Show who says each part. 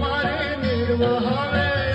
Speaker 1: મારી નિર્વહાવે